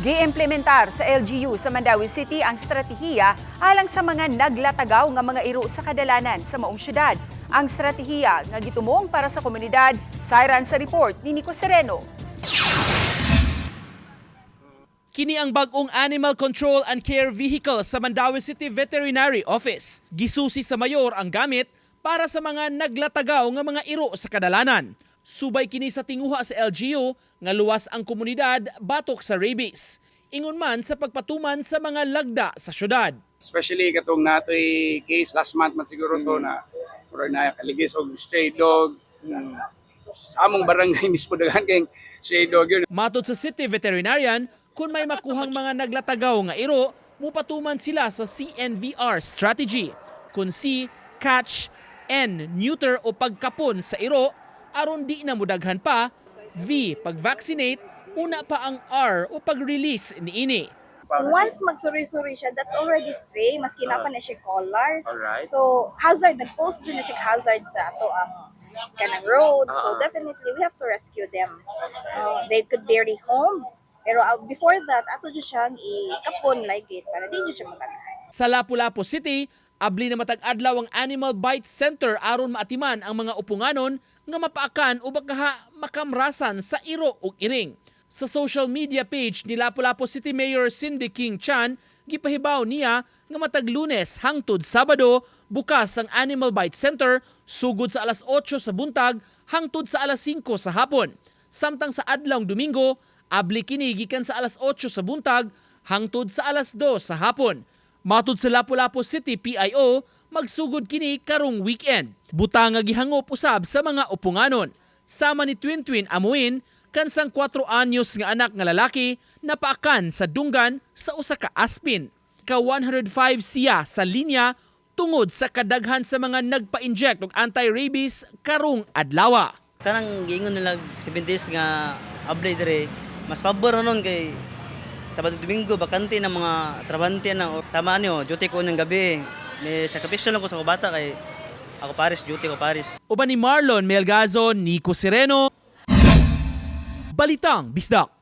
Gi-implementar sa LGU sa Mandawi City ang estratehiya alang sa mga naglatagaw nga mga iro sa kadalanan sa maong syudad. Ang estratehiya nga gitumong para sa komunidad, sayran sa report ni Nico Sereno. Kini ang bagong Animal Control and Care Vehicle sa Mandawi City Veterinary Office. Gisusi sa mayor ang gamit para sa mga naglatagaw nga mga iro sa kadalanan. Subay kini sa tinguha sa LGU nga luwas ang komunidad batok sa rabies. Ingon man sa pagpatuman sa mga lagda sa syudad. especially katong natoy case last month man siguro to na murag na kaligis og stray dog sa among barangay mismo daghan kay stray dog yun Matod sa city veterinarian, kung may makuhang mga naglatagaw nga iro, mupatuman sila sa CNVR strategy. Kung C, catch, N, neuter o pagkapon sa iro, aron di na mudaghan pa, V, pag-vaccinate, una pa ang R o pag-release ni ini. Once magsuri-suri siya, that's already stray. Maski na pa na siya collars. Alright. So, hazard, nag-post na siya hazard sa ato ang kanang road. So, definitely, we have to rescue them. Uh, they could bury home. Pero uh, before that, ato dyan siyang ikapon like it para di dyan siya matagahan. Sa Lapu-Lapu City, abli na matag adlaw ang Animal Bite Center aron maatiman ang mga upunganon nga mapaakan o baka makamrasan sa iro ug iring. Sa social media page ni Lapu-Lapu City Mayor Cindy King Chan, gipahibaw niya nga matag Lunes hangtod Sabado bukas ang Animal Bite Center sugod sa alas 8 sa buntag hangtod sa alas 5 sa hapon. Samtang sa adlawng Domingo, abli kini gikan sa alas 8 sa buntag hangtod sa alas 2 sa hapon. Matud sa Lapu-Lapu City PIO, magsugod kini karong weekend. Butang nga gihangop usab sa mga upunganon. Sama ni Twin Twin Amuin, kansang 4 anyos nga anak nga lalaki napaakan sa dunggan sa usa ka aspin. Ka 105 siya sa linya tungod sa kadaghan sa mga nagpa-inject og anti-rabies karong adlawa. kanang giingon nila 7 days nga ablay mas pabor kay Sabado Domingo bakante ng mga trabante na sama niyo duty ko ng gabi. Ni sakripisyo lang ko sa mga bata kay ako pares duty ko pares Uban ni Marlon Melgazo, Nico Sereno, Balitang Bisdak.